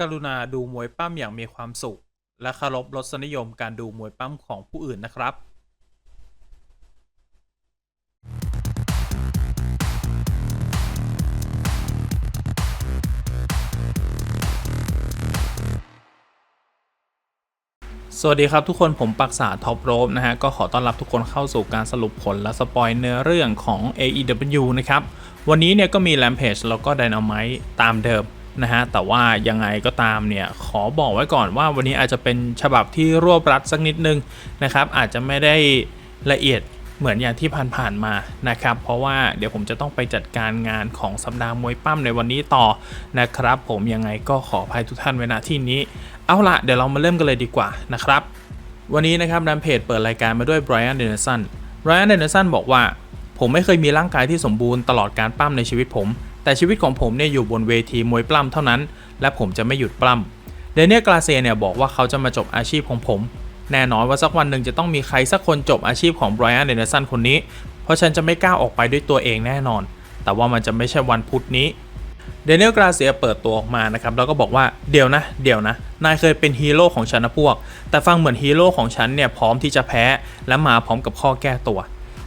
กรุณาดูมวยปั้มอย่างมีความสุข และเคารพรสนิยมการดูมวยปั้มของผู้อื่นนะครับสวัสดีครับทุกคนผมปักษาท็อปโรบนะฮะ ก็ขอต้อนรับทุกคนเข้าสู่การสรุปผลและสปอยเนื้อเรื่องของ AEW นะครับ วันนี้เนี่ยก็มี Rampage แล้วก็ Dynamite ตามเดิม นะฮะแต่ว่ายังไงก็ตามเนี่ยขอบอกไว้ก่อนว่าวันนี้อาจจะเป็นฉบับที่รวบรัดสักนิดนึงนะครับ อาจจะไม่ได้ละเอียดเหมือนอย่างที่ผ่านๆมานะครับ เพราะว่าเดี๋ยวผมจะต้องไปจัดการงานของสัปดาห์มวยปั้มในวันนี้ต่อนะครับ ผมยังไงก็ขออภัยทุกท่านไว้ณที่นี้ เอาละเดี๋ยวเรามาเริ่มกันเลยดีกว่านะครับ วันนี้นะครับดันเพจเปิดรายการมาด้วยไบรอันเดนสันไบรอันเดนสันบอกว่า ผมไม่เคยมีร่างกายที่สมบูรณ์ตลอดการปั้มในชีวิตผม แต่ชีวิตของผมเนี่ยอยู่บนเวทีมวยปล้ำเท่านั้น และผมจะไม่หยุดปล้ำเดเนียลกราเซียเนี่ยบอกว่าเขาจะมาจบอาชีพของผม แน่นอนว่าสักวันหนึ่งจะต้องมีใครสักคนจบอาชีพของไบรอันเดนสันคนนี้ เพราะฉันจะไม่กล้าออกไปด้วยตัวเองแน่นอน แต่ว่ามันจะไม่ใช่วันพุธนี้เดนิเอลกราเซียเปิดตัวออกมานะครับแล้วก็บอกว่าเดี๋ยวนะเดี๋ยวนะ นายเคยเป็นฮีโร่ของฉันนะพวก แต่ฟังเหมือนฮีโร่ของฉันเนี่ยพร้อมที่จะแพ้และมาพร้อมกับข้อแก้ตัว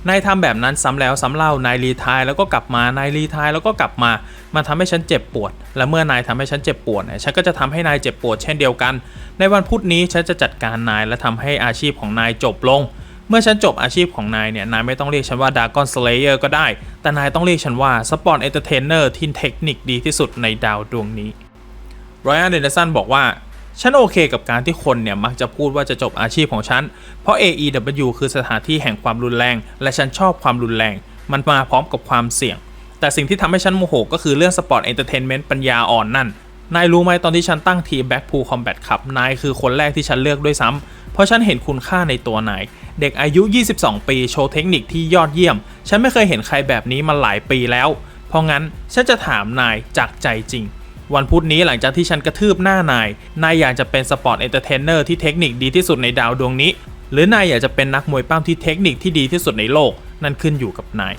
นายทำแบบนั้นซ้ำแล้วซ้ำเล่านายรีทายแล้วก็กลับมานายรีทายแล้วก็กลับมามาทำให้ฉันเจ็บปวด และเมื่อนายทำให้ฉันเจ็บปวดเนี่ยฉันก็จะทำให้นายเจ็บปวดเช่นเดียวกัน ในวันพุธนี้ฉันจะจัดการนายและทำให้อาชีพของนายจบลง เมื่อฉันจบอาชีพของนายเนี่ยนายไม่ต้องเรียกฉันว่าดากอนสเลเยอร์ก็ได้ แต่นายต้องเรียกฉันว่าสปอร์ตเอนเตอร์เทนเนอร์ที่เทคนิคดีที่สุดในดาวดวงนี้รอยอันเดนสันบอกว่า ฉันโอเคกับการที่คนเนี่ยมักจะพูดว่าจะจบอาชีพของฉัน เพราะ AEW คือสถานที่แห่งความรุนแรง และฉันชอบความรุนแรง มันมาพร้อมกับความเสี่ยง แต่สิ่งที่ทำให้ฉันโมโหก็คือเรื่องสปอร์ตเอนเตอร์เทนเมนต์ปัญญาอ่อนนั่น นายรู้ไหมตอนที่ฉันตั้งทีมแบ็กพูลคอมแบทครับ นายคือคนแรกที่ฉันเลือกด้วยซ้ำ เพราะฉันเห็นคุณค่าในตัวนาย เด็กอายุ 22 ปีโชว์เทคนิคที่ยอดเยี่ยม ฉันไม่เคยเห็นใครแบบนี้มาหลายปีแล้ว เพราะงั้นฉันจะถามนายจากใจจริง วันพุธนี้หลังจากที่ฉันกระทืบหน้านาย นายอยากจะเป็นสปอร์ตเอนเตอร์เทนเนอร์ที่เทคนิคดีที่สุดในดาวดวงนี้ หรือนายอยากจะเป็นนักมวยปั้มที่เทคนิคที่ดีที่สุดในโลก นั่นขึ้นอยู่กับนาย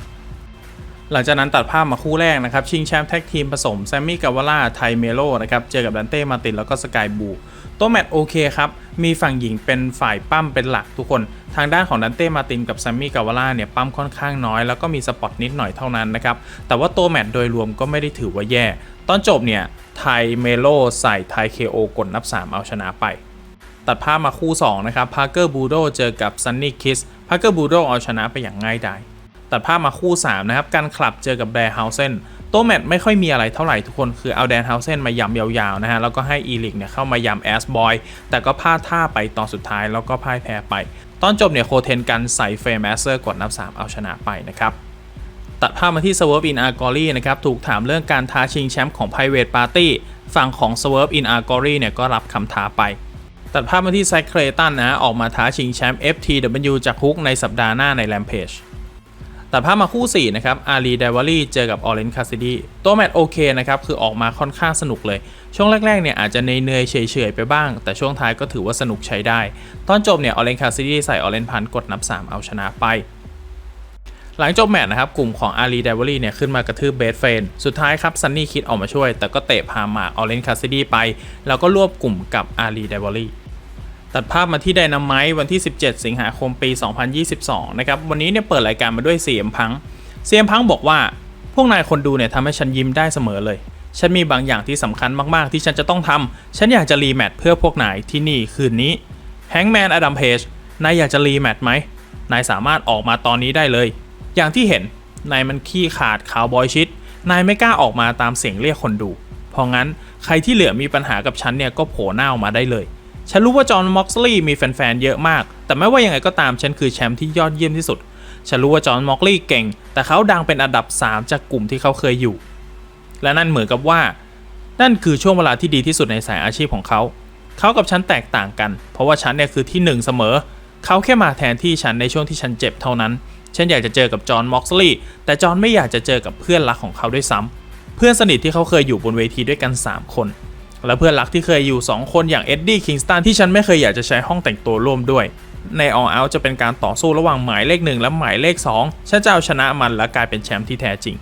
หลังจากนั้นตัดภาพมาคู่แรกนะครับ ชิงแชมป์แท็กทีมผสมแซมมี่กาวาล่าไทเมโลนะครับ เจอกับดันเต้มาตินแล้วก็สกายบูตัวแมตช์โอเคครับ มีฝั่งหญิงเป็นฝ่ายปั้มเป็นหลักทุกคน ทางด้านของดันเต้มาตินกับแซมมี่กาวาล่าเนี่ยปั้มค่อนข้างน้อยแล้วก็มีสปอตนิดหน่อยเท่านั้นนะครับ แต่ว่าตัวแมตช์โดยรวมก็ไม่ได้ถือว่าแย่ ตอนจบเนี่ยไทเมโลใส่ไทเคโอกดนับ 3 เอาชนะไป ตัดภาพมาคู่2นะครับพาร์เกอร์บูโดเจอกับซันนี่คิสพาร์เกอร์บูโดเอาชนะไปอย่างง่ายดาย ตัดภาพมาคู่ 3 นะครับ การคลับเจอกับแดร์เฮาเซนตัวแมตช์ไม่ค่อยมีอะไรเท่าไหร่ทุกคนคือเอาแดนเฮาเซนมายำยาวๆนะฮะ แล้วก็ให้อีลิกเนี่ยเข้ามายำแอสบอยแต่ก็พลาดท่าไปตอนสุดท้ายแล้วก็พ่ายแพ้ไป ตอนจบเนี่ยโคเทนกันใส่เฟรมแมสเซอร์กดนับ 3 เอาชนะไปนะครับตัดภาพมาที่ Swerve in Argory นะครับ ถูกถามเรื่องการท้าชิงแชมป์ของ Private Party ฝั่งของ Swerve in Argory เนี่ยก็รับคำท้าไป ตัดภาพมาที่ไซเครตันนะ ออกมาท้าชิงแชมป์ FTW จากฮุกในสัปดาห์หน้าใน Rampage ตัดภาพมาคู่ 4 นะครับ อารีไดวารีเจอกับออเรนคาซิดีตัวแมตช์โอเคนะครับ คือออกมาค่อนข้างสนุกเลย ช่วงแรกๆ เนี่ยอาจจะเนยๆเฉยๆ ไปบ้าง แต่ช่วงท้ายก็ถือว่าสนุกใช้ได้ ตอนจบเนี่ยออเรนคาซิดีใส่ออเรนพันกดนับ 3 เอาชนะไป หลังจบแมตช์นะครับ กลุ่มของอารีไดวอรี่เนี่ยขึ้นมากระทืบเบสเฟน สุดท้ายครับซันนี่คิดออกมาช่วย แต่ก็เตะพามาออเรนคาซิดีไป แล้วก็รวบกลุ่มกับอารีไดวอรี่ ตัดภาพมาที่ไดนาไมต์วันที่ 17 สิงหาคมปี 2022 นะครับ วันนี้เนี่ยเปิดรายการมาด้วยเสียมพังเสียมพังบอกว่า พวกนายคนดูเนี่ยทำให้ฉันยิ้มได้เสมอเลย ฉันมีบางอย่างที่สำคัญมากๆ ที่ฉันจะต้องทำฉันอยากจะรีแมตเพื่อพวกนายที่นี่คืนนี้แฮงแมนอดัมเพจนายอยากจะรีแมตไหม นายสามารถออกมาตอนนี้ได้เลย อย่างที่เห็น นายมันขี้ขาดขาวบอยชิด นายไม่กล้าออกมาตามเสียงเรียกคนดู เพราะงั้นใครที่เหลือมีปัญหากับฉันเนี่ยก็โผล่หน้าออกมาได้เลย ฉันรู้ว่าจอห์นม็อกซ์ลีย์มีแฟนๆ เยอะมาก แต่ไม่ว่ายังไงก็ตามฉันคือแชมป์ที่ยอดเยี่ยมที่สุด ฉันรู้ว่าจอห์นม็อกลีย์เก่ง แต่เขาดังเป็นอันดับ 3 จากกลุ่มที่เขาเคยอยู่ และนั่นเหมือนกับว่า นั่นคือช่วงเวลาที่ดีที่สุดในสายอาชีพของเขา เขากับฉันแตกต่างกัน เพราะว่าฉันเนี่ยคือที่หนึ่งเสมอ เขาแค่มาแทนที่ฉันในช่วงที่ฉันเจ็บเท่านั้น ฉันอยากจะเจอกับจอห์นม็อกซ์ลีย์ แต่จอห์นไม่อยากจะเจอกับเพื่อนรักของเขาด้วยซ้ำเพื่อนสนิทที่เขาเคยอยู่บนเวทีด้วยกัน 3 คน และเพื่อนรักที่เคยอยู่ 2 คนอย่างเอ็ดดี้คิงสตันที่ฉันไม่เคยอยากจะใช้ห้องแต่งตัวร่วมด้วย ใน All Out จะเป็นการต่อสู้ระหว่างหมายเลข1และหมายเลข 2 ฉันจะเอาชนะมันและกลายเป็นแชมป์ที่แท้จริง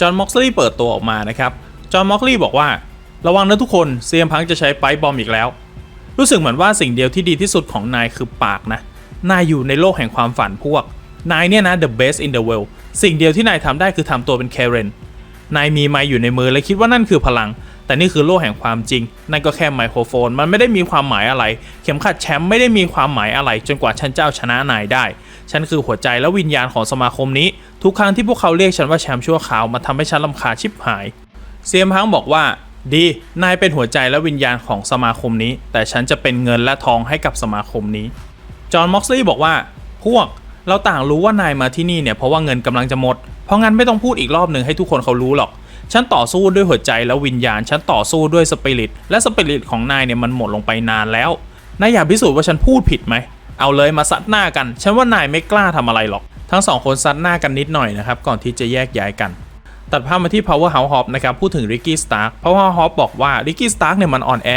จอห์นม็อกซ์ลีย์เปิดตัวออกมานะครับ จอห์นม็อกซลีย์บอกว่า ระวังนะทุกคนเซียมพังจะใช้ไปบอมอีกแล้ว รู้สึกเหมือนว่าสิ่งเดียวที่ดีที่สุดของนายคือปากนะ นายอยู่ในโลกแห่งความฝันพวก นายเนี่ยนะ the best in the world สิ่งเดียวที่นายทำได้คือทำตัวเป็นแคเรน นายมีไมค์อยู่ในมือและคิดว่านั่นคือพลัง แต่นี่คือโลกแห่งความจริง นั่นก็แค่ไมโครโฟน มันไม่ได้มีความหมายอะไร เข็มขัดแชมป์ไม่ได้มีความหมายอะไร จนกว่าฉันเจะเอาชนะนายได้ ฉันคือหัวใจและวิญญาณของสมาคมนี้ ทุกครั้งที่พวกเขาเรียกฉันว่าแชมป์ชั่วคราวมันทำให้ฉันลำคาชิบหาย เซียมพังบอกว่า ดี นายเป็นหัวใจและวิญญาณของสมาคมนี้ แต่ฉันจะเป็นเงินและทองให้กับสมาคมนี้ จอห์น ม็อกซลีย์บอกว่า พวก เราต่างรู้ว่านายมาที่นี่เนี่ยเพราะว่าเงินกำลังจะหมด เพราะงั้นไม่ต้องพูดอีกรอบหนึ่งให้ทุกคนเขารู้หรอก ฉันต่อสู้ด้วยหัวใจและวิญญาณ ฉันต่อสู้ด้วยสปิริต และสปิริตของนายเนี่ยมันหมดลงไปนานแล้ว นายอยากพิสูจน์ว่าฉันพูดผิดไหม เอาเลยมาซัดหน้ากัน ฉันว่านายไม่กล้าทำอะไรหรอก ทั้งสองคนซัดหน้ากันนิดหน่อยนะครับ ก่อนที่จะแยกย้ายกัน ตัดภาพมาที่ Powerhouse Hop นะครับ พูดถึง Ricky Stark Powerhouse Hop บอกว่า Ricky Stark เนี่ยมันอ่อนแอ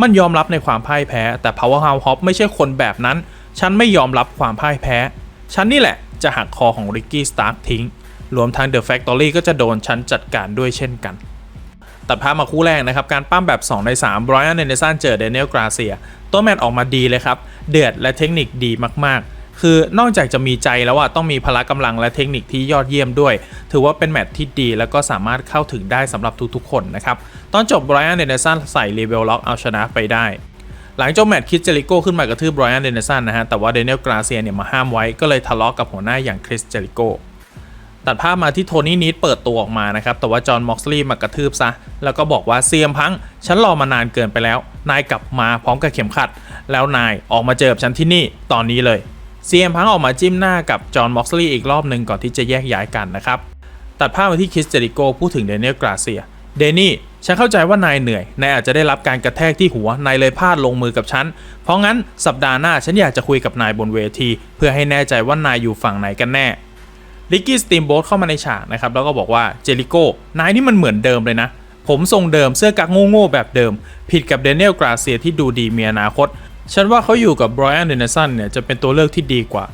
มันยอมรับในความพ่ายแพ้ แต่ Powerhouse Hop ไม่ใช่คนแบบนั้น ฉันไม่ยอมรับความพ่ายแพ้ ฉันนี่แหละจะหักคอของ Ricky Stark ทิ้ง รวมทั้ง The Factory ก็จะโดนฉันจัดการด้วยเช่นกันตัดภาพมาคู่แรกนะครับ การปั้มแบบ 2 ใน3 b r อย a n เ a นเดสันเจอเดนเอลกราเซีย ตัวแมตออกมาดีเลยครับ เดือดและเทคนิคดีมากๆ คือนอกจากจะมีใจแล้วอะต้องมีพละกำลังและเทคนิคที่ยอดเยี่ยมด้วย ถือว่าเป็นแมตที่ดีแล้วก็สามารถเข้าถึงได้สำหรับทุกๆคนนะครับ ตอนจบ b r อย a n เ a นเดสันใส่รีเวลล็อกเอาชนะไปได้ หลังจบแมตช์คริสเจริโก้ขึ้นมากระทืบ b r อย a n เ a นเดสันนะฮะแต่ว่าเดนเอลกราเซียเนี่ยมาห้ามไว้ก็เลยทะเลาะกับหัวหน้าอย่างคริสเจริโก ตัดภาพมาที่โทนี่นิดเปิดตัวออกมานะครับ แต่ว่าจอห์นม็อกซ์ลีย์มากระทืบซะ แล้วก็บอกว่าเซียมพัง ฉันรอมานานเกินไปแล้ว นายกลับมาพร้อมกับเข็มขัด แล้วนายออกมาเจอฉันที่นี่ตอนนี้เลยเซียมพังออกมาจิ้มหน้ากับจอห์นม็อกซ์ลีย์อีกรอบหนึ่งก่อนที่จะแยกย้ายกันนะครับ ตัดภาพมาที่คริสเจริโกพูดถึงเดนิเอลกราเซีย เดนี่ฉันเข้าใจว่านายเหนื่อย นายอาจจะได้รับการกระแทกที่หัว นายเลยพลาดลงมือกับฉัน เพราะงั้นสัปดาห์หน้าฉันอยากจะคุยกับนายบนเวที เพื่อให้แน่ใจว่านายอยู่ฝั่งไหนกันแน่ ลิกกี้สตีมโบ๊ทเข้ามาในฉากนะครับแล้วก็บอกว่าเจริโก้นายนี่มันเหมือนเดิมเลยนะ ผมทรงเดิมเสื้อกั๊กโง่ๆแบบเดิม ผิดกับเดนเ l ลกราเซียที่ดูดีมีอนาคต ฉันว่าเขาอยู่กับ b บรอันเดนสันเนี่ยจะเป็นตัวเลือกที่ดีกว่า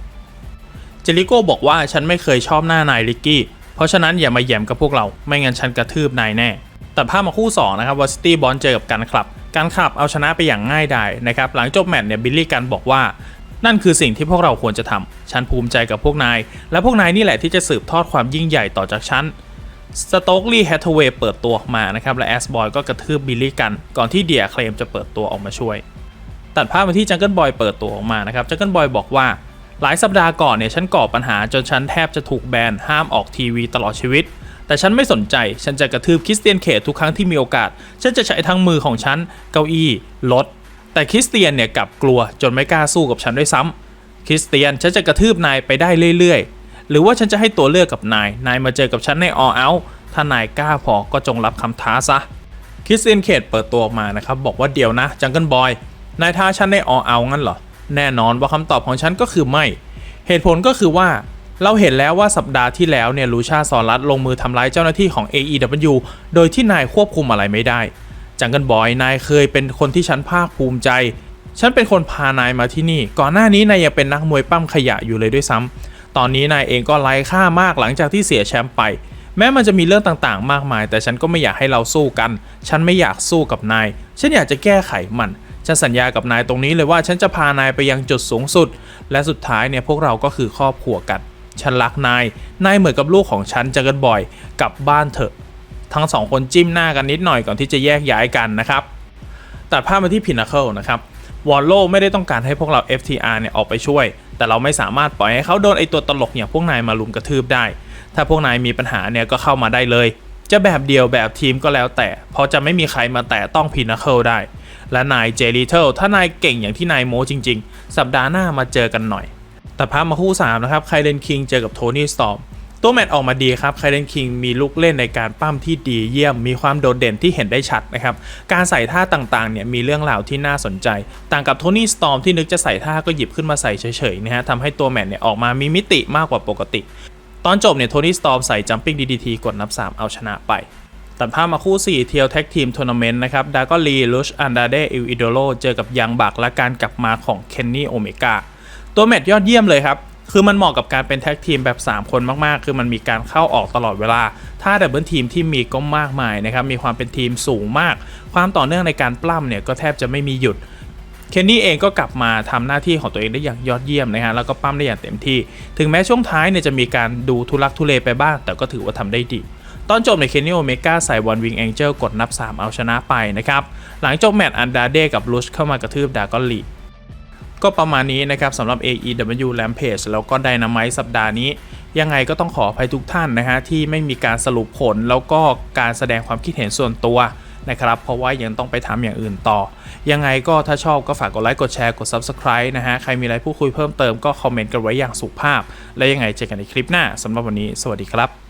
เจริโก้บอกว่าฉันไม่เคยชอบหน้านายลิกกี้เพราะฉะนั้นอย่ามาแย่มกับพวกเราไม่งั้นฉันกระทืบนายแน่ตัดภาพมาคู่2นะครับวอซิตี้บอลเจอกับกันคลับ การคลับเอาชนะไปอย่างง่ายดายนะครับหลังจบแมตช์เนี่ยบิลลี่กันบอกว่า นั่นคือสิ่งที่พวกเราควรจะทำฉันภูมิใจกับพวกนาย และพวกนายนี่แหละที่จะสืบทอดความยิ่งใหญ่ต่อจากฉันสโต๊กลีย์แฮทเทเวย์เปิดตัวออกมานะครับ และแอสบอยก็กระทืบบิลลี่กัน ก่อนที่เดียเคลมจะเปิดตัวออกมาช่วย ตัดภาพมาที่จังเกิลบอยเปิดตัวออกมานะครับ จังเกิลบอยบอกว่า หลายสัปดาห์ก่อนเนี่ยฉันก่อปัญหาจนฉันแทบจะถูกแบนห้ามออกทีวีตลอดชีวิต แต่ฉันไม่สนใจ ฉันจะกระทืบคริสเตียนเคททุกครั้งที่มีโอกาส ฉันจะใช้ทั้งมือของฉัน เก้าอี้ รถ แต่คริสเตียนเนี่ยกลับกลัวจนไม่กล้าสู้กับฉันด้วยซ้ำคริสเตียนฉันจะกระทืบนายไปได้เรื่อยๆ หรือว่าฉันจะให้ตัวเลือกกับนาย นายมาเจอกับฉันใน all out ถ้านายกล้าพอก็จงรับคำท้าซะ คริสเตียนเคทเปิดตัวออกมานะครับบอกว่าเดี๋ยวนะจังเกิลบอย นายท้าฉันใน all out งั้นเหรอ แน่นอนว่าคำตอบของฉันก็คือไม่ เหตุผลก็คือว่าเราเห็นแล้วว่าสัปดาห์ที่แล้วเนี่ยลูชาซอรัสลงมือทำร้ายเจ้าหน้าที่ของ AEW โดยที่นายควบคุมอะไรไม่ได้ จังเกิลบอยนายเคยเป็นคนที่ฉันภาคภูมิใจ ฉันเป็นคนพานายมาที่นี่ ก่อนหน้านี้นายยังเป็นนักมวยปั้มขยะอยู่เลยด้วยซ้ำตอนนี้นายเองก็ไร้ค่ามากหลังจากที่เสียแชมป์ไป แม้มันจะมีเรื่องต่างๆ มากมาย แต่ฉันก็ไม่อยากให้เราสู้กัน ฉันไม่อยากสู้กับนาย ฉันอยากจะแก้ไขมันฉันสัญญากับนายตรงนี้เลยว่าฉันจะพานายไปยังจุดสูงสุด และสุดท้ายเนี่ยพวกเราก็คือครอบครัวกัน ฉันรักนาย นายเหมือนกับลูกของฉันจังกิลบอย กลับบ้านเถอะ ทั้งสองคนจิ้มหน้ากันนิดหน่อยก่อนที่จะแยกย้ายกันนะครับตัดภาพมาที่พินาเคิลนะครับวอลโลไม่ได้ต้องการให้พวกเรา FTR เนี่ยออกไปช่วย แต่เราไม่สามารถปล่อยให้เขาโดนไอตัวตลกอย่างพวกนายมาลุมกระทืบได้ ถ้าพวกนายมีปัญหาเนี่ยก็เข้ามาได้เลย จะแบบเดียวแบบทีมก็แล้วแต่ เพราะจะไม่มีใครมาแตะต้องพินาเคิลได้ และนายเจลิเทิลถ้านายเก่งอย่างที่นายโมจริง ๆ สัปดาห์หน้ามาเจอกันหน่อยตัดภาพมาคู่3นะครับไคเดนคิงเจอกับโทนี่สตอม ตัวแมตออกมาดีครับไคเดนคิงมีลูกเล่นในการปั้มที่ดีเยี่ยม มีความโดดเด่นที่เห็นได้ชัดนะครับ การใส่ท่าต่างๆเนี่ยมีเรื่องราวที่น่าสนใจ ต่างกับโทนี่สตอมที่นึกจะใส่ท่าก็หยิบขึ้นมาใส่เฉยๆนะฮะทำให้ตัวแมตเนี่ยออกมามีมิติมากกว่าปกติ ตอนจบเนี่ยโทนี่สตอมใส่จัมปิ้งดีดีทีกดนับ 3 เอาชนะไปตัดภาพมาคู่ 4 เทียวแท็กทีมทัวร์นาเมนต์นะครับ ดากอลีลุชอันดาเดอิลอิโดโลเจอกับยังบักและการกลับมาของเคนนี่โอเมกาตัวแมตช์ยอดเยี่ยมเลยครับ คือมันเหมาะกับการเป็นแท็กทีมแบบ 3 คนมากๆ คือมันมีการเข้าออกตลอดเวลา ถ้าดับเบิลทีมที่มีก็มากมายนะครับ มีความเป็นทีมสูงมาก ความต่อเนื่องในการปล้ำเนี่ยก็แทบจะไม่มีหยุด เคนนี่เองก็กลับมาทำหน้าที่ของตัวเองได้อย่างยอดเยี่ยมนะฮะ แล้วก็ปั้มได้อย่างเต็มที่ ถึงแม้ช่วงท้ายเนี่ยจะมีการดูทุลักทุเลไปบ้าง แต่ก็ถือว่าทำได้ดีตอนจบในเคนนี่โอเมก้าใส่วันวิงแองเจิลกดนับ 3 เอาชนะไปนะครับ หลังจบแมตช์อันดาเดกับลุชเข้ามากระทืบดากอนลี ก็ประมาณนี้นะครับสำหรับ AEW Rampage แล้วก็ Dynamite สัปดาห์นี้ ยังไงก็ต้องขออภัยทุกท่านนะฮะที่ไม่มีการสรุปผลแล้วก็การแสดงความคิดเห็นส่วนตัวนะครับเพราะว่ายังต้องไปทำอย่างอื่นต่อ ยังไงก็ถ้าชอบก็ฝากกดไลค์กดแชร์กด Subscribe นะฮะ ใครมีอะไรพูดคุยเพิ่มเติมก็คอมเมนต์กันไว้อย่างสุภาพ และยังไงเจอกันในคลิปหน้าสำหรับวันนี้ สวัสดีครับ